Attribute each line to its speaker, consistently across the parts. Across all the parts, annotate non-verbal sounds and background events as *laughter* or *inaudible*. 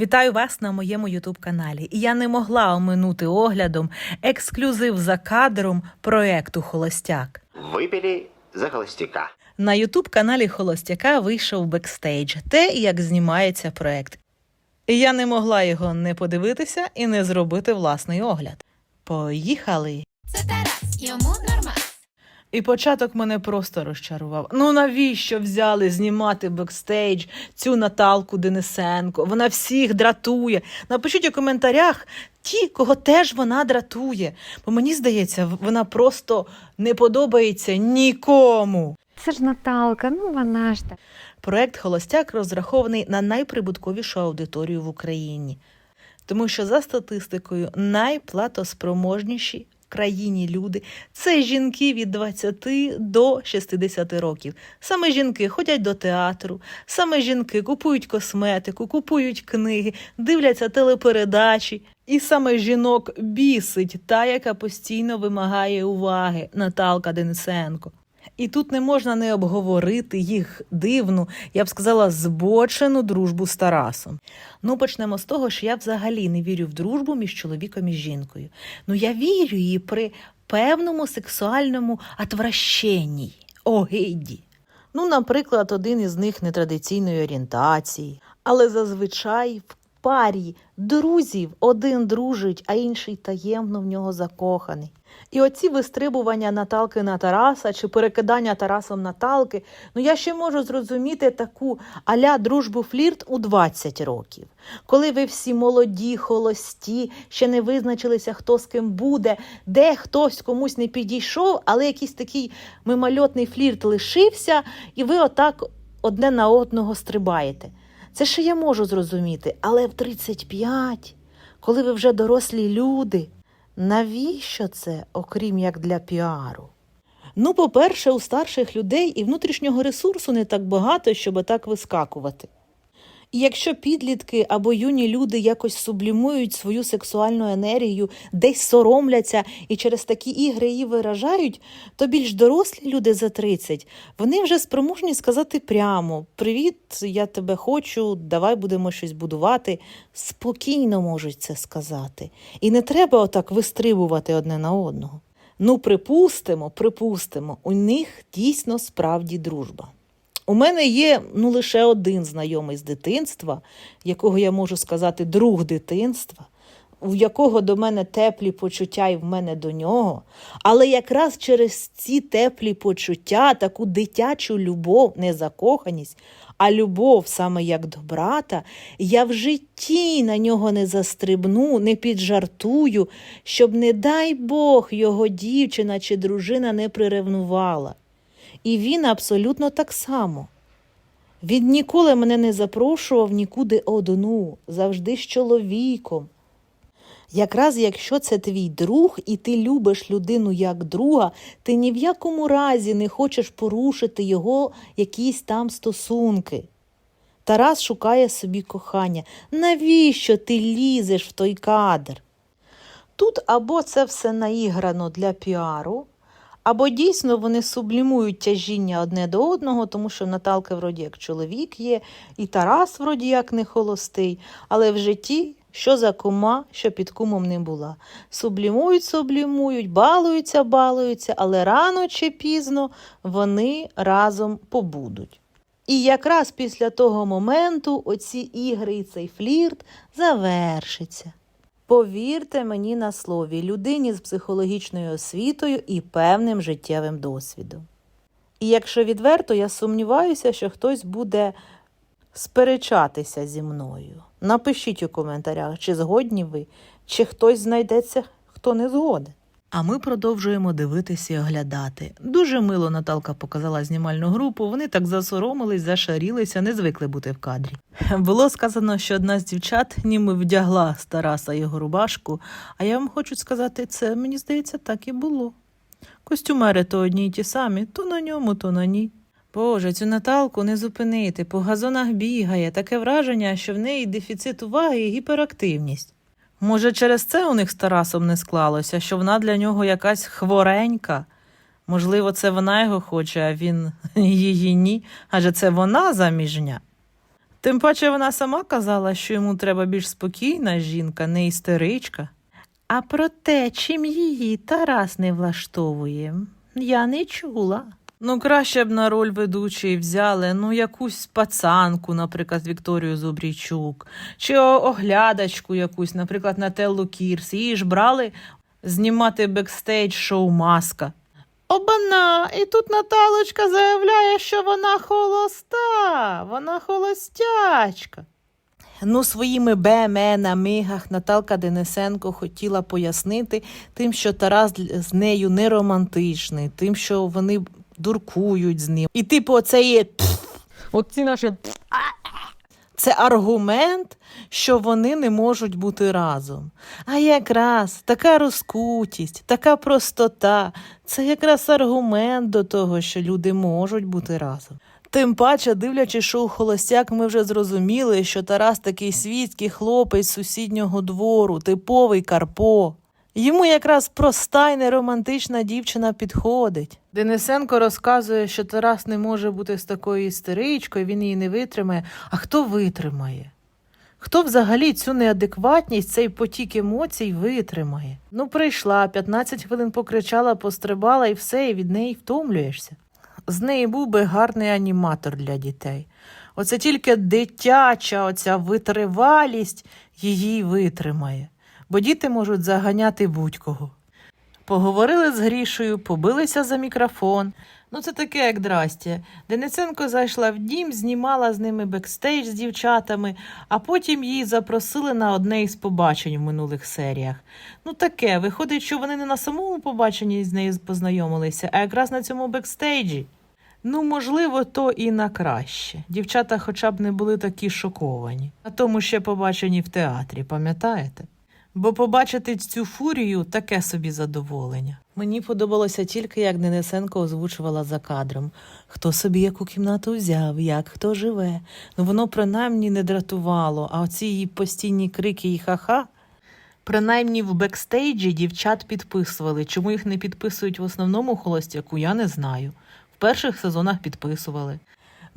Speaker 1: Вітаю вас на моєму Ютуб каналі. І я не могла оминути оглядом ексклюзив за кадром проекту Холостяк.
Speaker 2: Выпили за холостяка.
Speaker 1: На Ютуб каналі Холостяка вийшов бекстейдж, те, як знімається проект. І я не могла його не подивитися і не зробити власний огляд. Поїхали!
Speaker 3: Це Тарас, йому нормально.
Speaker 1: І початок мене просто розчарував. Ну навіщо взяли знімати бекстейдж цю Наталку Денисенко? Вона всіх дратує. Напишіть у коментарях ті, кого теж вона дратує. Бо мені здається, вона просто не подобається нікому.
Speaker 4: Це ж Наталка, ну вона ж так.
Speaker 1: Проект Холостяк розрахований на найприбутковішу аудиторію в Україні, тому що за статистикою найплатоспроможніші країні люди це жінки від 20 до 60 років. Саме жінки ходять до театру, саме жінки купують косметику, купують книги, дивляться телепередачі. І саме жінок бісить та, яка постійно вимагає уваги Наталка Денисенко. І тут не можна не обговорити їх дивну, я б сказала, збочену дружбу з Тарасом. Ну, почнемо з того, що я взагалі не вірю в дружбу між чоловіком і жінкою. Ну, я вірю її при певному сексуальному отвращенні, огиді. Ну, наприклад, один із них нетрадиційної орієнтації, але зазвичай в парі друзів один дружить, а інший таємно в нього закоханий. І оці вистрибування Наталки на Тараса чи перекидання Тарасом Наталки, ну я ще можу зрозуміти таку аля дружбу флірт у 20 років. Коли ви всі молоді, холості, ще не визначилися, хто з ким буде, де хтось комусь не підійшов, але якийсь такий мимольотний флірт лишився, і ви отак одне на одного стрибаєте. Це ще я можу зрозуміти, але в 35, коли ви вже дорослі люди, навіщо це, окрім як для піару? Ну, по-перше, у старших людей і внутрішнього ресурсу не так багато, щоб так вискакувати. І якщо підлітки або юні люди якось сублімують свою сексуальну енергію, десь соромляться і через такі ігри її виражають, то більш дорослі люди за 30, вони вже спроможні сказати прямо: Привіт, я тебе хочу, давай будемо щось будувати. Спокійно можуть це сказати. І не треба отак вистрибувати одне на одного. Ну, припустимо, припустимо, у них дійсно справді дружба. У мене є ну лише один знайомий з дитинства, якого я можу сказати друг дитинства, у якого до мене теплі почуття і в мене до нього. Але якраз через ці теплі почуття, таку дитячу любов, не закоханість, а любов саме як до брата, я в житті на нього не застрибну, не піджартую, щоб, не дай Бог, його дівчина чи дружина не приревнувала. І він абсолютно так само. Він ніколи мене не запрошував нікуди одну, завжди з чоловіком. Якраз якщо це твій друг, і ти любиш людину як друга, ти ні в якому разі не хочеш порушити його якісь там стосунки. Тарас шукає собі кохання. Навіщо ти лізеш в той кадр? Тут або це все наіграно для піару, або дійсно вони сублімують тяжіння одне до одного, тому що Наталка вроді як чоловік є, і Тарас вроді як не холостий, але в житті що за кума, що під кумом не була. Сублімують, сублімують, балуються, балуються, але рано чи пізно вони разом побудуть. І якраз після того моменту оці ігри і цей флірт завершиться. Повірте мені на слові, людині з психологічною освітою і певним життєвим досвідом. І якщо відверто, я сумніваюся, що хтось буде сперечатися зі мною. Напишіть у коментарях, чи згодні ви, чи хтось знайдеться, хто не згоден. А ми продовжуємо дивитися і оглядати. Дуже мило Наталка показала знімальну групу. Вони так засоромились, зашарілися, не звикли бути в кадрі. Було сказано, що одна з дівчат ніби вдягла з Тараса його рубашку, а я вам хочу сказати, це мені здається, так і було. Костюмери то одні й ті самі, то на ньому, то на ній. Боже, цю Наталку не зупинити, по газонах бігає, таке враження, що в неї дефіцит уваги і гіперактивність. Може, через це у них з Тарасом не склалося, що вона для нього якась хворенька. Можливо, це вона його хоче, а він *laughs* її ні, адже це вона заміжня. Тим паче вона сама казала, що йому треба більш спокійна жінка, не істеричка. А про те, чим її Тарас не влаштовує, я не чула. Ну, краще б на роль ведучої взяли ну якусь пацанку, наприклад, Вікторію Зубрійчук, чи оглядачку якусь, наприклад, Нателлу Кірс. Її ж брали знімати бекстейдж шоу Маска. Обана, і тут Наталочка заявляє, що вона холоста, вона холостячка. Ну, своїми БМЕ на мигах Наталка Денисенко хотіла пояснити тим, що Тарас з нею не романтичний, тим, що вони дуркують з ним. І типу, оце є
Speaker 5: От ці наші
Speaker 1: це аргумент, що вони не можуть бути разом. А якраз така розкутість, така простота це якраз аргумент до того, що люди можуть бути разом. Тим паче, дивлячись шоу Холостяк, ми вже зрозуміли, що Тарас такий світський хлопець з сусіднього двору, типовий Карпо. Йому якраз проста й неромантична дівчина підходить. Денисенко розказує, що Тарас не може бути з такою істеричкою, він її не витримає. А хто витримає? Хто взагалі цю неадекватність, цей потік емоцій витримає? Ну, прийшла, 15 хвилин покричала, пострибала і все, і від неї втомлюєшся. З неї був би гарний аніматор для дітей. Оце тільки дитяча оця витривалість її витримає, бо діти можуть заганяти будь-кого. Поговорили з Грішею, побилися за мікрофон. Ну, це таке, як драстя. Денисенко зайшла в дім, знімала з ними бекстейдж з дівчатами, а потім її запросили на одне із побачень в минулих серіях. Ну, таке, виходить, що вони не на самому побаченні з нею познайомилися, а якраз на цьому бекстейджі. Ну, можливо, то і на краще. Дівчата хоча б не були такі шоковані. На тому ще побачені в театрі, пам'ятаєте? Бо побачити цю фурію таке собі задоволення. Мені подобалося тільки, як Денисенко озвучувала за кадром, хто собі яку кімнату взяв, як хто живе. Ну воно принаймні не дратувало, а оці її постійні крики і ха-ха. Принаймні в бекстейджі дівчат підписували. Чому їх не підписують в основному холостяку, я не знаю. В перших сезонах підписували.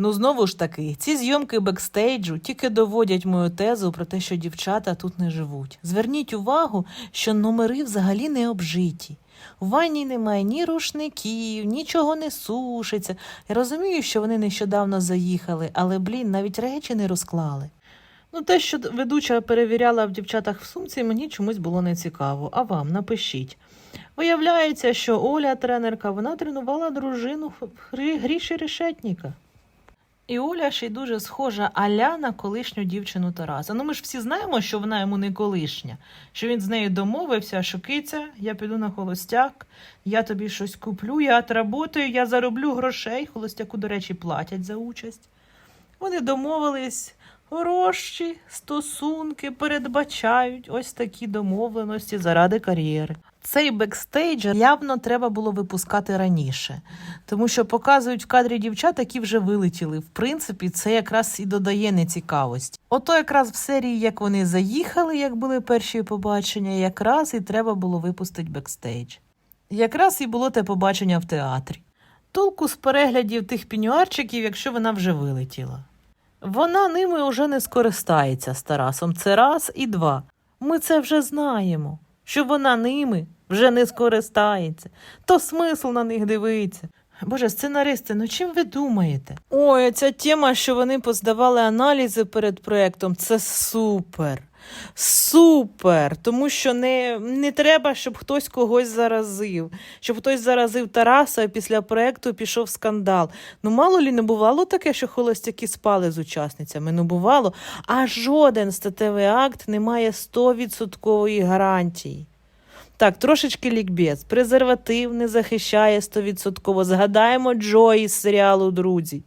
Speaker 1: Ну, знову ж таки, ці зйомки бекстейджу тільки доводять мою тезу про те, що дівчата тут не живуть. Зверніть увагу, що номери взагалі не обжиті. У ванні немає ні рушників, нічого не сушиться. Я розумію, що вони нещодавно заїхали, але, блін, навіть речі не розклали. Ну, те, що ведуча перевіряла в дівчатах в сумці, мені чомусь було не цікаво. А вам напишіть. Виявляється, що Оля, тренерка, вона тренувала дружину Грі- Гріші Решетніка. І Оля ще й дуже схожа Аля на колишню дівчину Тараса. Ну ми ж всі знаємо, що вона йому не колишня, що він з нею домовився, що я піду на холостяк, я тобі щось куплю, я отработаю, я зароблю грошей. Холостяку, до речі, платять за участь. Вони домовились, гроші, стосунки передбачають ось такі домовленості заради кар'єри. Цей бекстейдж явно треба було випускати раніше, тому що показують в кадрі дівчат, які вже вилетіли. В принципі, це якраз і додає нецікавості. Ото якраз в серії, як вони заїхали, як були перші побачення, якраз і треба було випустити бекстейдж. Якраз і було те побачення в театрі. Толку з переглядів тих пінюарчиків, якщо вона вже вилетіла. Вона ними вже не скористається з Тарасом. Це раз і два. Ми це вже знаємо, що вона ними вже не скористається. То смисл на них дивиться. Боже, сценаристи, ну чим ви думаєте? Ой, ця тема, що вони поздавали аналізи перед проєктом, це супер. Супер! Тому що не, не треба, щоб хтось когось заразив, щоб хтось заразив Тараса, а після проєкту пішов скандал. Ну, мало лі не бувало таке, що холостяки спали з учасницями. Ну, бувало, а жоден статевий акт не має 100% гарантії. Так, трошечки лікбез. Презерватив не захищає 100%. Згадаємо Джо із серіалу Друзі.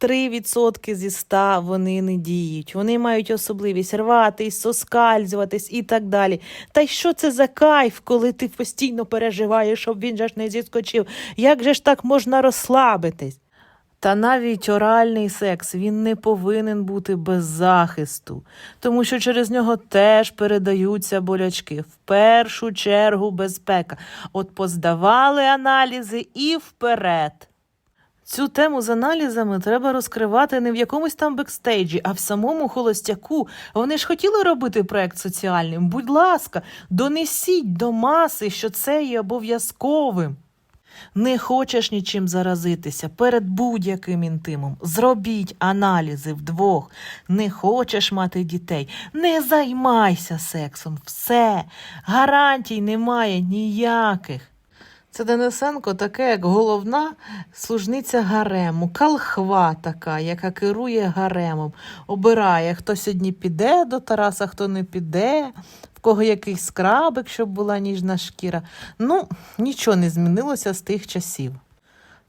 Speaker 1: 3% зі 100 вони не діють. Вони мають особливість рватись, соскальзуватись і так далі. Та й що це за кайф, коли ти постійно переживаєш, щоб він же ж не зіскочив? Як же ж так можна розслабитись? Та навіть оральний секс він не повинен бути без захисту, тому що через нього теж передаються болячки. В першу чергу безпека. От поздавали аналізи і вперед. Цю тему з аналізами треба розкривати не в якомусь там бекстейджі, а в самому холостяку. Вони ж хотіли робити проект соціальним. Будь ласка, донесіть до маси, що це є обов'язковим. Не хочеш нічим заразитися перед будь-яким інтимом. Зробіть аналізи вдвох. Не хочеш мати дітей. Не займайся сексом. Все. Гарантій немає ніяких. Це Денисенко таке, як головна служниця гарему, калхва така, яка керує гаремом, обирає, хто сьогодні піде до Тараса, хто не піде, в кого якийсь скрабик, щоб була ніжна шкіра. Ну, нічого не змінилося з тих часів.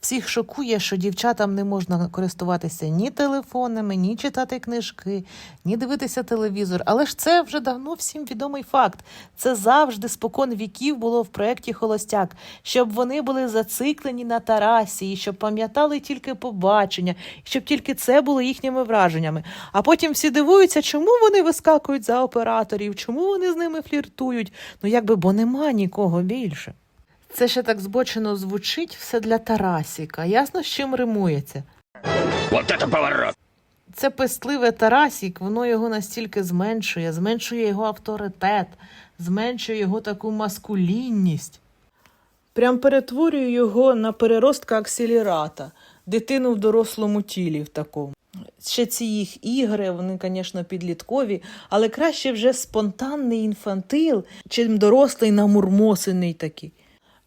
Speaker 1: Всіх шокує, що дівчатам не можна користуватися ні телефонами, ні читати книжки, ні дивитися телевізор. Але ж це вже давно всім відомий факт. Це завжди спокон віків було в проєкті Холостяк, щоб вони були зациклені на Тарасі, і щоб пам'ятали тільки побачення, і щоб тільки це було їхніми враженнями. А потім всі дивуються, чому вони вискакують за операторів, чому вони з ними фліртують. Ну якби бо нема нікого більше. Це ще так збочено звучить все для Тарасіка. Ясно, з чим римується.
Speaker 2: Вот это поворот!
Speaker 1: Це пестливе Тарасік, воно його настільки зменшує, зменшує його авторитет, зменшує його таку маскулінність. Прям перетворює його на переростка акселерата, дитину в дорослому тілі в такому. Ще ці їх ігри, вони, звісно, підліткові, але краще вже спонтанний інфантил, чим дорослий намурмосений такий.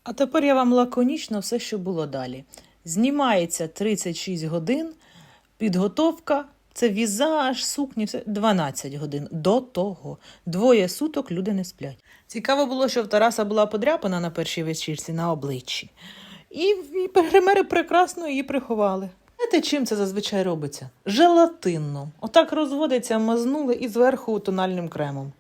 Speaker 1: А тепер я вам лаконічно все, що було далі. Знімається 36 годин, підготовка, це візаж, сукні, все 12 годин до того. Двоє суток люди не сплять. Цікаво було, що в Тараса була подряпана на першій вечірці на обличчі. І, гримери прекрасно її приховали. Знаєте, чим це зазвичай робиться? Желатинно. Отак розводиться, мазнули і зверху тональним кремом.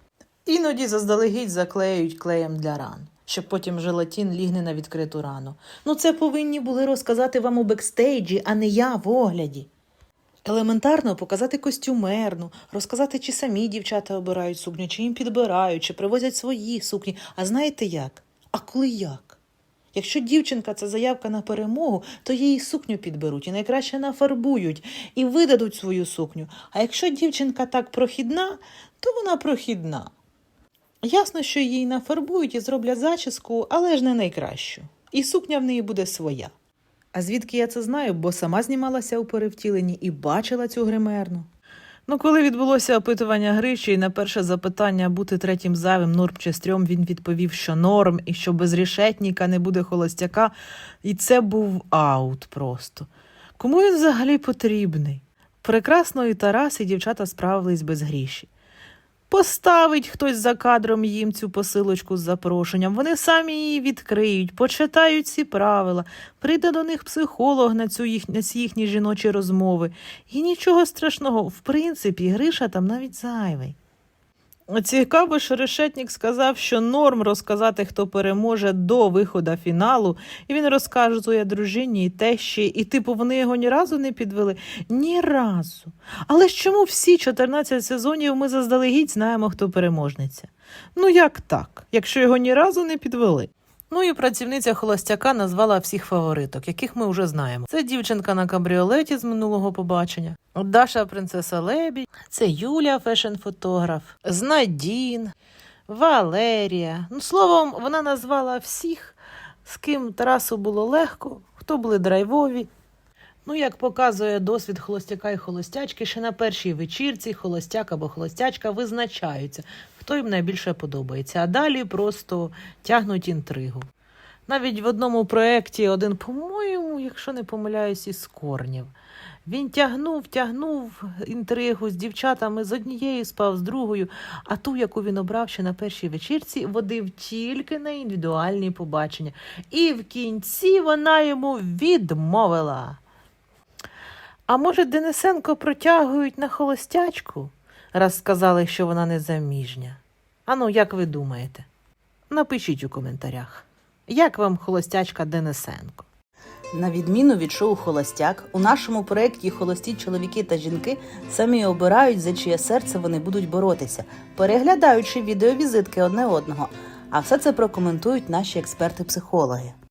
Speaker 1: Іноді заздалегідь заклеюють клеєм для ран, щоб потім желатин лігне на відкриту рану. Ну це повинні були розказати вам у бекстейджі, а не я в огляді. Елементарно показати костюмерну, розказати, чи самі дівчата обирають сукню, чи їм підбирають, чи привозять свої сукні. А знаєте як? А коли як? Якщо дівчинка це заявка на перемогу, то її сукню підберуть і найкраще нафарбують і видадуть свою сукню. А якщо дівчинка так прохідна, то вона прохідна. Ясно, що її нафарбують і зроблять зачіску, але ж не найкращу. І сукня в неї буде своя. А звідки я це знаю? Бо сама знімалася у перевтіленні і бачила цю гримерну. Ну, коли відбулося опитування Гриші, і на перше запитання бути третім зайвим норм чи стрьом, він відповів, що норм, і що без рішетніка не буде холостяка. І це був аут просто. Кому він взагалі потрібний? Прекрасно і Тарас, і дівчата справились без гріші. Поставить хтось за кадром їм цю посилочку з запрошенням, вони самі її відкриють, почитають ці правила, прийде до них психолог на, цю їх, на ці їхні жіночі розмови. І нічого страшного, в принципі, Гриша там навіть зайвий. Цікаво, що Решетнік сказав, що норм розказати, хто переможе до виходу фіналу, і він розказує дружині і тещі, і типу вони його ні разу не підвели. Ні разу. Але ж чому всі 14 сезонів ми заздалегідь знаємо, хто переможниця? Ну як так, якщо його ні разу не підвели? Ну і працівниця холостяка назвала всіх фавориток, яких ми вже знаємо. Це дівчинка на кабріолеті з минулого побачення, Даша принцеса Лебідь, це Юля, фешн-фотограф, Знадін, Валерія. Ну, словом, вона назвала всіх, з ким Тарасу було легко, хто були драйвові. Ну, як показує досвід холостяка і холостячки, ще на першій вечірці холостяк або холостячка визначаються, хто їм найбільше подобається, а далі просто тягнуть інтригу. Навіть в одному проєкті один, по-моєму, якщо не помиляюсь, із корнів. Він тягнув, тягнув інтригу з дівчатами, з однією спав з другою, а ту, яку він обрав ще на першій вечірці, водив тільки на індивідуальні побачення. І в кінці вона йому відмовила. А може, Денисенко протягують на холостячку, раз сказали, що вона незаміжня? Ану, як ви думаєте? Напишіть у коментарях. Як вам холостячка Денисенко?
Speaker 6: На відміну від шоу Холостяк, у нашому проєкті холості чоловіки та жінки самі обирають, за чиє серце вони будуть боротися, переглядаючи відеовізитки одне одного. А все це прокоментують наші експерти-психологи.